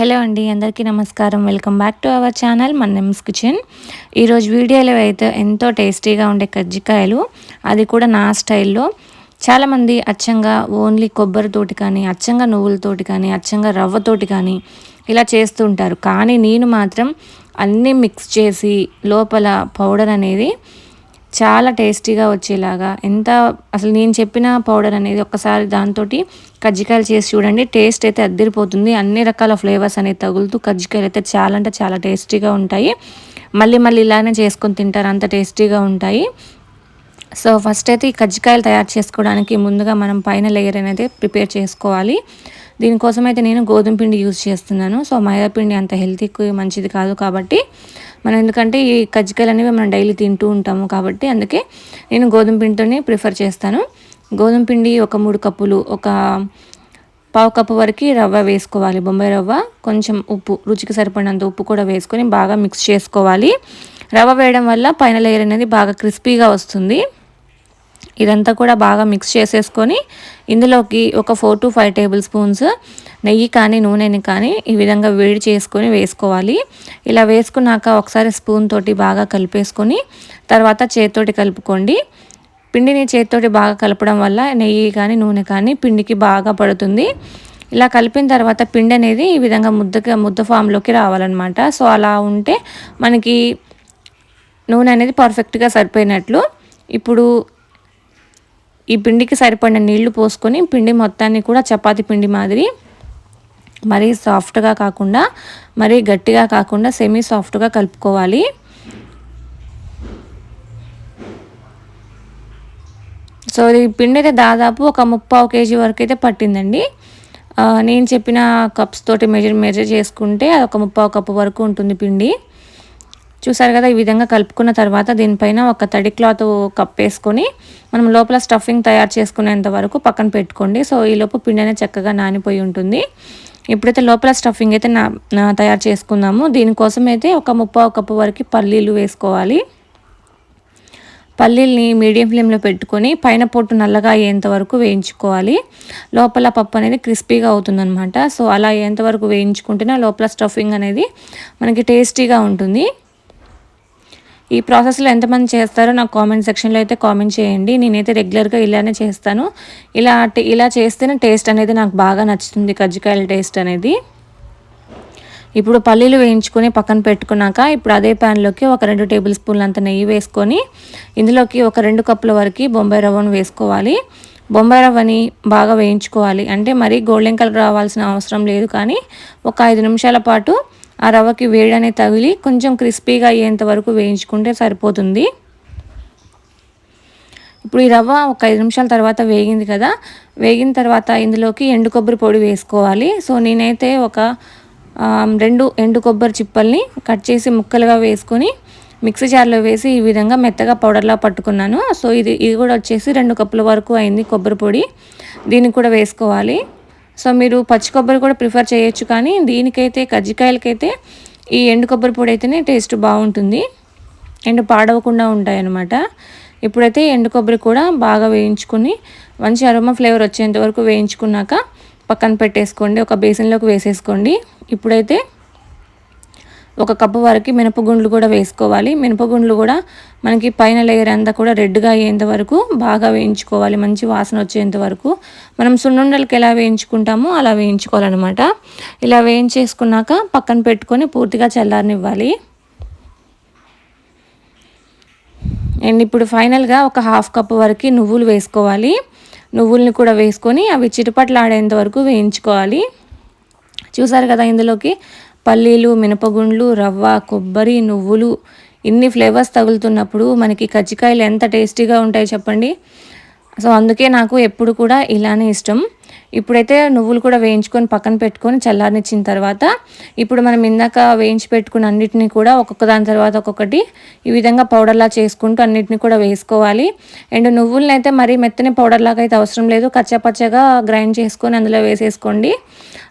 Hello అండి అందరికీ నమస్కారం. Welcome back to our channel Mannem's kitchen. ఈరోజు వీడియోలో అయితే ఎంతో టేస్టీగా ఉండే కజ్జికాయలు అది కూడా నా స్టైల్లో. చాలామంది అచ్చంగా ఓన్లీ కొబ్బరితోటి కానీ అచ్చంగా నువ్వులతోటి కానీ అచ్చంగా రవ్వతోటి కానీ ఇలా చేస్తూ ఉంటారు. కానీ నేను మాత్రం అన్నీ మిక్స్ చేసి లోపల పౌడర్ అనేది చాలా టేస్టీగా వచ్చేలాగా. ఎంత అసలు నేను చెప్పిన పౌడర్ అనేది ఒక్కసారి దాంతో కజ్జికాయలు చేసి చూడండి టేస్ట్ అయితే అద్దరిపోతుంది. అన్ని రకాల ఫ్లేవర్స్ అనేది తగులుతూ కజ్జికాయలు అయితే చాలా అంటే చాలా టేస్టీగా ఉంటాయి. మళ్ళీ మళ్ళీ ఇలానే చేసుకొని తింటారు అంత టేస్టీగా ఉంటాయి. సో ఫస్ట్ అయితే ఈ కజ్జికాయలు తయారు చేసుకోవడానికి ముందుగా మనం పైన లేయర్ అనేది ప్రిపేర్ చేసుకోవాలి. దీనికోసం అయితే నేను గోధుమ పిండి యూజ్ చేస్తున్నాను. సో మైదా పిండి అంత హెల్తీకి మంచిది కాదు కాబట్టి మనం ఎందుకంటే ఈ కజ్జికాయలు అనేవి మనం డైలీ తింటూ ఉంటాము కాబట్టి అందుకే నేను గోధుమ పిండితోనే ప్రిఫర్ చేస్తాను. గోధుమ పిండి ఒక మూడు కప్పులు ఒక పావు కప్పు వరకు రవ్వ వేసుకోవాలి బొంబాయి రవ్వ కొంచెం ఉప్పు రుచికి సరిపడినంత ఉప్పు కూడా వేసుకొని బాగా మిక్స్ చేసుకోవాలి. రవ్వ వేయడం వల్ల పైన లేయర్ అనేది బాగా క్రిస్పీగా వస్తుంది. ఇదంతా కూడా బాగా మిక్స్ చేసేసుకొని ఇందులోకి ఒక four to five tablespoons నెయ్యి కానీ నూనెని కానీ ఈ విధంగా వేడి చేసుకొని వేసుకోవాలి. ఇలా వేసుకున్నాక ఒకసారి స్పూన్ తోటి బాగా కలిపేసుకొని తర్వాత చేతితోటి కలుపుకోండి. పిండిని చేతితోటి బాగా కలపడం వల్ల నెయ్యి కానీ నూనె కానీ పిండికి బాగా పడుతుంది. ఇలా కలిపిన తర్వాత పిండి అనేది ఈ విధంగా ముద్దగా ముద్ద ఫామ్లోకి రావాలన్నమాట. సో అలా ఉంటే మనకి నూనె అనేది పర్ఫెక్ట్గా సరిపోయినట్లు. ఇప్పుడు ఈ పిండికి సరిపడిన నీళ్ళు పోసుకొని పిండి మొత్తాన్ని కూడా చపాతి పిండి మాదిరి మరీ సాఫ్ట్గా కాకుండా మరీ గట్టిగా కాకుండా సెమీ సాఫ్ట్గా కలుపుకోవాలి. సో ఈ పిండి అయితే దాదాపు ఒక ముప్పావు కేజీ వరకు అయితే పట్టిందండి. నేను చెప్పిన కప్స్ తోటి మెజర్ మెజర్ చేసుకుంటే అది ఒక ముప్పావు కప్పు వరకు ఉంటుంది పిండి. చూసారు కదా ఈ విధంగా కలుపుకున్న తర్వాత దీనిపైన ఒక తడి క్లాత్ కప్పేసుకొని మనం లోపల స్టఫింగ్ తయారు చేసుకునేంత వరకు పక్కన పెట్టుకోండి. సో ఈ లోపు పిండి అనేది చక్కగా నానిపోయి ఉంటుంది. ఇప్పుడైతే లోపల స్టఫింగ్ అయితే నా తయారు చేసుకుందాము. దీనికోసం అయితే ఒక ముప్పావు కప్పు వరకు పల్లీలు వేసుకోవాలి. పల్లీల్ని మీడియం ఫ్లేమ్లో పెట్టుకొని పైన పొట్టు నల్లగా అయ్యేంత వరకు వేయించుకోవాలి. లోపల పప్పు అనేది క్రిస్పీగా అవుతుందన్నమాట. సో అలా అయ్యేంత వరకు వేయించుకుంటేనే లోపల స్టఫింగ్ అనేది మనకి టేస్టీగా ఉంటుంది. ఈ ప్రాసెస్లో ఎంతమంది చేస్తారో నాకు కామెంట్ సెక్షన్లో అయితే కామెంట్ చేయండి. నేనైతే రెగ్యులర్గా ఇలానే చేస్తాను. ఇలా ఇలా చేస్తేనే టేస్ట్ అనేది నాకు బాగా నచ్చుతుంది కజ్జికాయల టేస్ట్ అనేది. ఇప్పుడు పల్లీలు వేయించుకొని పక్కన పెట్టుకున్నాక ఇప్పుడు అదే ప్యాన్లోకి ఒక రెండు టేబుల్ స్పూన్లు అంత నెయ్యి వేసుకొని ఇందులోకి ఒక రెండు కప్పుల వరకు బొంబాయి రవ్వను వేసుకోవాలి. బొంబాయి రవ్వని బాగా వేయించుకోవాలి. అంటే మరీ గోల్డెన్ కలర్ రావాల్సిన అవసరం లేదు కానీ ఒక ఐదు నిమిషాల పాటు ఆ రవ్వకి వేడనే తగిలి కొంచెం క్రిస్పీగా అయ్యేంత వరకు వేయించుకుంటే సరిపోతుంది. ఇప్పుడు ఈ రవ్వ ఒక ఐదు నిమిషాల తర్వాత వేగింది కదా. వేగిన తర్వాత ఇందులోకి ఎండు కొబ్బరి పొడి వేసుకోవాలి. సో నేనైతే ఒక రెండు ఎండు కొబ్బరి చిప్పల్ని కట్ చేసి ముక్కలుగా వేసుకొని మిక్సీ జార్లో వేసి ఈ విధంగా మెత్తగా పౌడర్లా పట్టుకున్నాను. సో ఇది ఇది కూడా వచ్చేసి రెండు కప్పుల వరకు అయింది కొబ్బరి పొడి. దీన్ని కూడా వేసుకోవాలి. సో మీరు పచ్చి కొబ్బరి కూడా ప్రిఫర్ చేయొచ్చు కానీ దీనికైతే కజ్జికాయలకైతే ఈ ఎండు కొబ్బరి పొడి అయితేనే టేస్ట్ బాగుంటుంది. ఎండు పాడవకుండా ఉంటాయన్నమాట. ఇప్పుడైతే ఎండు కొబ్బరి కూడా బాగా వేయించుకొని మంచి అరోమా ఫ్లేవర్ వచ్చేంత వరకు వేయించుకున్నాక పక్కన పెట్టేసుకోండి. ఒక బేసిన్లోకి వేసేసుకోండి. ఇప్పుడైతే ఒక కప్పు వరకు మినపగుండ్లు కూడా వేసుకోవాలి. మినపగుండ్లు కూడా మనకి పైన లేయర్ అంతా కూడా రెడ్గా అయ్యేంత వరకు బాగా వేయించుకోవాలి. మంచి వాసన వచ్చేంత వరకు. మనం సున్నుండలకి ఎలా వేయించుకుంటామో అలా వేయించుకోవాలన్నమాట. ఇలా వేయించేసుకున్నాక పక్కన పెట్టుకొని పూర్తిగా చల్లారనివ్వాలి. అండ్ ఇప్పుడు ఫైనల్గా ఒక హాఫ్ కప్ వరకు నువ్వులు వేసుకోవాలి. నువ్వుల్ని కూడా వేసుకొని అవి చిటపట్లాడేంత వరకు వేయించుకోవాలి. చూసారు కదా ఇందులోకి పల్లీలు మినపగుండ్లు రవ్వ కొబ్బరి నువ్వులు ఇన్ని ఫ్లేవర్స్ తగులుతున్నప్పుడు మనకి కజ్జికాయలు ఎంత టేస్టీగా ఉంటాయి చెప్పండి. సో అందుకే నాకు ఎప్పుడు కూడా ఇలానే ఇష్టం. ఇప్పుడైతే నువ్వులు కూడా వేయించుకొని పక్కన పెట్టుకొని చల్లారనిచ్చిన తర్వాత ఇప్పుడు మనం ఇందాక వేయించి పెట్టుకున్న అన్నిటిని కూడా ఒక్కొక్క దాని తర్వాత ఒక్కొక్కటి ఈ విధంగా పౌడర్లా చేసుకుంటూ అన్నిటిని కూడా వేసుకోవాలి. అండ్ నువ్వులని అయితే మరీ మెత్తని పౌడర్లాగా అయితే అవసరం లేదు. కచ్చపచ్చగా గ్రైండ్ చేసుకొని అందులో వేసేసుకోండి.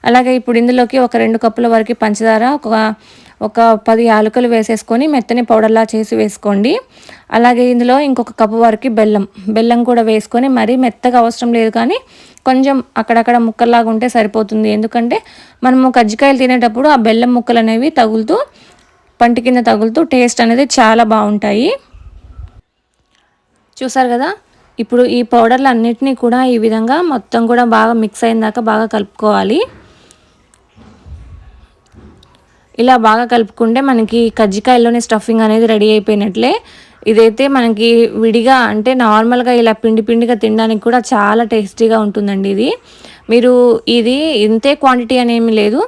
అలాగే ఇప్పుడు ఇందులోకి ఒక రెండు కప్పుల వరకు పంచదార ఒక ఒక పది యాలకులు వేసేసుకొని మెత్తని పౌడర్లా చేసి వేసుకోండి. అలాగే ఇందులో ఇంకొక కప్పు వరకు బెల్లం బెల్లం కూడా వేసుకొని మరీ మెత్తగా అవసరం లేదు కానీ కొంచెం అక్కడక్కడ ముక్కల్లాగా ఉంటే సరిపోతుంది. ఎందుకంటే మనము కజ్జికాయలు తినేటప్పుడు ఆ బెల్లం ముక్కలు అనేవి తగులుతూ పంటి కింద తగులుతూ టేస్ట్ అనేది చాలా బాగుంటాయి. చూసారు కదా? ఇప్పుడు ఈ పౌడర్లు అన్నిటినీ కూడా ఈ విధంగా మొత్తం కూడా బాగా మిక్స్ అయిన దాకా బాగా కలుపుకోవాలి. ఇలా బాగా కలుపుకుంటే మనకి కజ్జికాయల్లోనే స్టఫింగ్ అనేది రెడీ అయిపోయినట్లే. ఇదైతే మనకి విడిగా అంటే నార్మల్గా ఇలా పిండి పిండిగా తినడానికి కూడా చాలా టేస్టీగా ఉంటుందండి ఇది. మీరు ఇది ఇంతే క్వాంటిటీ అనేమి లేదు.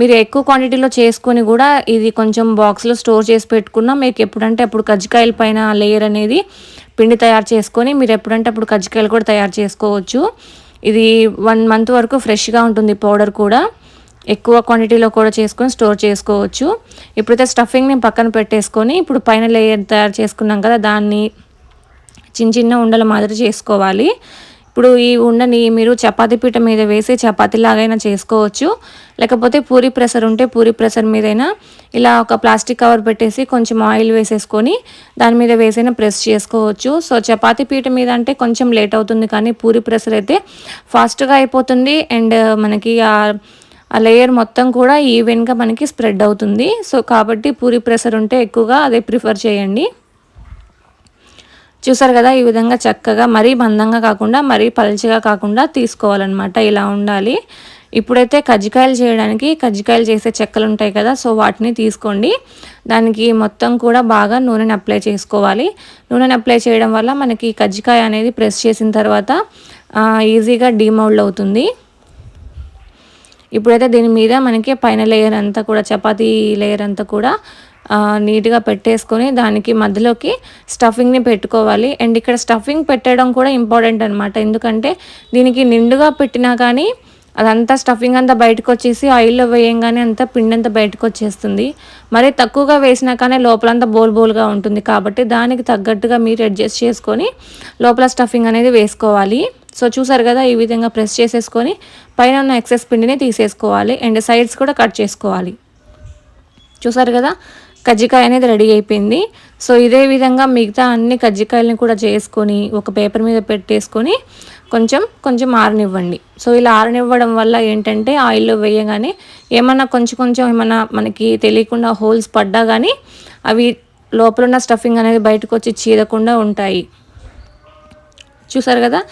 మీరు ఎక్కువ క్వాంటిటీలో చేసుకొని కూడా ఇది కొంచెం బాక్స్లో స్టోర్ చేసి పెట్టుకున్నా మీకు ఎప్పుడంటే అప్పుడు కజ్జికాయల పైన లేయర్ అనేది పిండి తయారు చేసుకొని మీరు ఎప్పుడంటే అప్పుడు కజ్జికాయలు కూడా తయారు చేసుకోవచ్చు. ఇది వన్ మంత్ వరకు ఫ్రెష్గా ఉంటుంది పౌడర్ కూడా. ఎక్కువ క్వాంటిటీలో కూడా చేసుకొని స్టోర్ చేసుకోవచ్చు. ఇప్పుడైతే స్టఫింగ్ని పక్కన పెట్టేసుకొని ఇప్పుడు పైన లేయర్ తయారు చేసుకున్నాం కదా దాన్ని చిన్న చిన్న ఉండల మాదిరి చేసుకోవాలి. ఇప్పుడు ఈ ఉండని మీరు చపాతీ పీట మీద వేసి చపాతీ లాగైనా చేసుకోవచ్చు. లేకపోతే పూరి ప్రెషర్ ఉంటే పూరి ప్రెషర్ మీదైనా ఇలా ఒక ప్లాస్టిక్ కవర్ పెట్టేసి కొంచెం ఆయిల్ వేసేసుకొని దాని మీద వేసైనా ప్రెస్ చేసుకోవచ్చు. సో చపాతీ పీట మీద అంటే కొంచెం లేట్ అవుతుంది కానీ పూరి ప్రెషర్ అయితే ఫాస్ట్గా అయిపోతుంది. అండ్ మనకి ఆ లేయర్ మొత్తం కూడా ఈవెన్గా మనకి స్ప్రెడ్ అవుతుంది. సో కాబట్టి పూరి ప్రెషర్ ఉంటే ఎక్కువగా అదే ప్రిఫర్ చేయండి. చూసారు కదా ఈ విధంగా చక్కగా మరీ మందంగా కాకుండా మరీ పలచగా కాకుండా తీసుకోవాలన్నమాట. ఇలా ఉండాలి. ఇప్పుడైతే కజ్జికాయలు చేయడానికి కజ్జికాయలు చేసే చెక్కలు ఉంటాయి కదా సో వాటిని తీసుకోండి. దానికి మొత్తం కూడా బాగా నూనెని అప్లై చేసుకోవాలి. నూనెని అప్లై చేయడం వల్ల మనకి కజ్జికాయ అనేది ప్రెస్ చేసిన తర్వాత ఈజీగా డీమౌల్డ్ అవుతుంది. ఇప్పుడైతే దీని మీద మనకి పైన లేయర్ అంతా కూడా చపాతీ లేయర్ అంతా కూడా నీట్గా పెట్టేసుకొని దానికి మధ్యలోకి స్టఫింగ్ని పెట్టుకోవాలి. అండ్ ఇక్కడ స్టఫింగ్ పెట్టడం కూడా ఇంపార్టెంట్ అనమాట ఎందుకంటే దీనికి నిండుగా పెట్టినా కానీ అదంతా స్టఫింగ్ అంతా బయటకు వచ్చేసి ఆయిల్లో వేయంగానే అంతా పిండి అంతా బయటకు వచ్చేస్తుంది. మరి తక్కువగా వేసినా కానీ లోపలంతా బోల్ బోల్గా ఉంటుంది. కాబట్టి దానికి తగ్గట్టుగా మీరు అడ్జస్ట్ చేసుకొని లోపల స్టఫింగ్ అనేది వేసుకోవాలి. సో చూసారు కదా ఈ విధంగా ప్రెస్ చేసేసుకొని పైన ఉన్న ఎక్సెస్ పిండిని తీసేసుకోవాలి. అండ్ సైడ్స్ కూడా కట్ చేసుకోవాలి. చూసారు కదా కజ్జికాయ అనేది రెడీ అయిపోయింది. సో ఇదే విధంగా మిగతా అన్ని కజ్జికాయలని కూడా చేసుకొని ఒక పేపర్ మీద పెట్టేసుకొని కొంచెం కొంచెం ఆరనివ్వండి. సో ఇలా ఆరనివ్వడం వల్ల ఏంటంటే ఆయిల్లో వేయగానే ఏమన్నా కొంచెం కొంచెం ఏమన్నా మనకి తెలియకుండా హోల్స్ పడ్డా కానీ అవి లోపల ఉన్న స్టఫింగ్ అనేది బయటకు వచ్చి చీదకుండా ఉంటాయి. చూసారు కదా?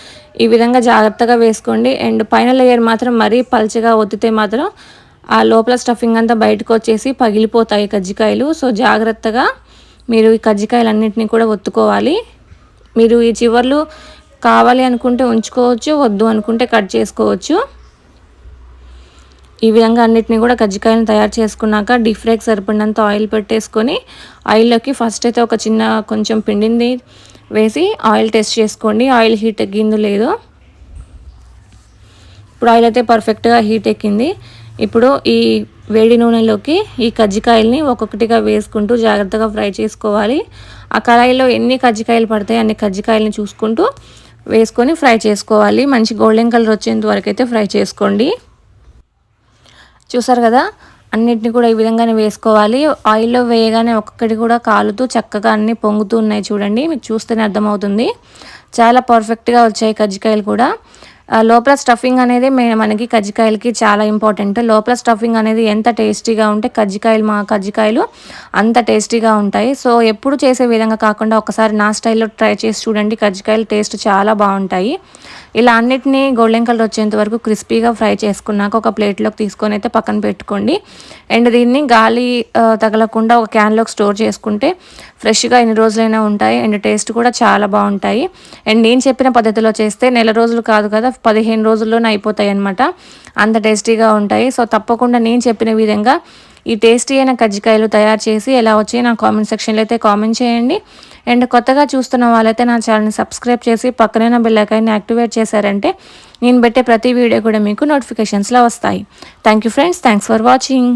ఈ విధంగా జాగ్రత్తగా వేసుకోండి. అండ్ పైన లేయర్ మాత్రం మరీ పల్చగా ఒత్తితే మాత్రం ఆ లోపల స్టఫింగ్ అంతా బయటకు వచ్చేసి పగిలిపోతాయి కజ్జికాయలు. సో జాగ్రత్తగా మీరు ఈ కజ్జికాయలన్నింటినీ కూడా ఒత్తుకోవాలి. మీరు ఈ చివర్లు కావాలి అనుకుంటే ఉంచుకోవచ్చు వద్దు అనుకుంటే కట్ చేసుకోవచ్చు. ఈ విధంగా అన్నిటిని కూడా కజ్జికాయలను తయారు చేసుకున్నాక డీప్ ఫ్రైకి సరిపడినంత ఆయిల్ పెట్టేసుకొని ఆయిల్లోకి ఫస్ట్ అయితే ఒక చిన్న కొంచెం పిండింది వేసి ఆయిల్ టెస్ట్ చేసుకోండి. ఆయిల్ హీట్ ఎక్కిందో లేదో. ఇప్పుడు ఆయిల్ అయితే పర్ఫెక్ట్గా హీట్ ఎక్కింది. ఇప్పుడు ఈ వేడి నూనెలోకి ఈ కజ్జికాయల్ని ఒక్కొక్కటిగా వేసుకుంటూ జాగ్రత్తగా ఫ్రై చేసుకోవాలి. ఆ కళాయిలో ఎన్ని కజ్జికాయలు పడతాయి అన్ని కజ్జికాయలని చూసుకుంటూ వేసుకొని ఫ్రై చేసుకోవాలి. మంచి గోల్డెన్ కలర్ వచ్చేంత వరకు అయితే ఫ్రై చేసుకోండి. చూసారు కదా? అన్నిటిని కూడా ఈ విధంగానే వేసుకోవాలి. ఆయిల్లో వేయగానే ఒక్కొక్కటి కూడా కాలుతూ చక్కగా అన్నీ పొంగుతూ ఉన్నాయి చూడండి. మీకు చూస్తేనే అర్థమవుతుంది. చాలా పర్ఫెక్ట్గా వచ్చాయి కజ్జికాయలు కూడా. లోపల స్టఫింగ్ అనేది మనకి కజ్జికాయలకి చాలా ఇంపార్టెంట్ లోపల స్టఫింగ్ అనేది ఎంత టేస్టీగా ఉంటే కజ్జికాయలు మా కజ్జికాయలు అంత టేస్టీగా ఉంటాయి. సో ఎప్పుడు చేసే విధంగా కాకుండా ఒకసారి నా స్టైల్లో ట్రై చేసి చూడండి. కజ్జికాయలు టేస్ట్ చాలా బాగుంటాయి. ఇలా అన్నిటినీ గోల్డెన్ కలర్ వచ్చేంత వరకు క్రిస్పీగా ఫ్రై చేసుకున్నాక ఒక ప్లేట్లోకి తీసుకొని అయితే పక్కన పెట్టుకోండి. అండ్ దీన్ని గాలి తగలకుండా ఒక క్యాన్లోకి స్టోర్ చేసుకుంటే ఫ్రెష్గా ఎన్ని రోజులైనా ఉంటాయి. అండ్ టేస్ట్ కూడా చాలా బాగుంటాయి. అండ్ నేను చెప్పిన పద్ధతిలో చేస్తే నెల రోజులు కాదు కదా పదిహేను రోజుల్లోనే అయిపోతాయి అనమాట అంత టేస్టీగా ఉంటాయి. సో తప్పకుండా నేను చెప్పిన విధంగా ఈ టేస్టీ అయిన కజ్జికాయలు తయారు చేసి ఎలా వచ్చాయి నా కామెంట్ సెక్షన్లో అయితే కామెంట్ చేయండి. అండ్ కొత్తగా చూస్తున్న వాళ్ళైతే నా ఛానల్ని సబ్స్క్రైబ్ చేసి పక్కనైన బెల్లైకాన్ని యాక్టివేట్ చేశారంటే నేను పెట్టే ప్రతి వీడియో కూడా మీకు నోటిఫికేషన్స్లో వస్తాయి. Thank you friends thanks for watching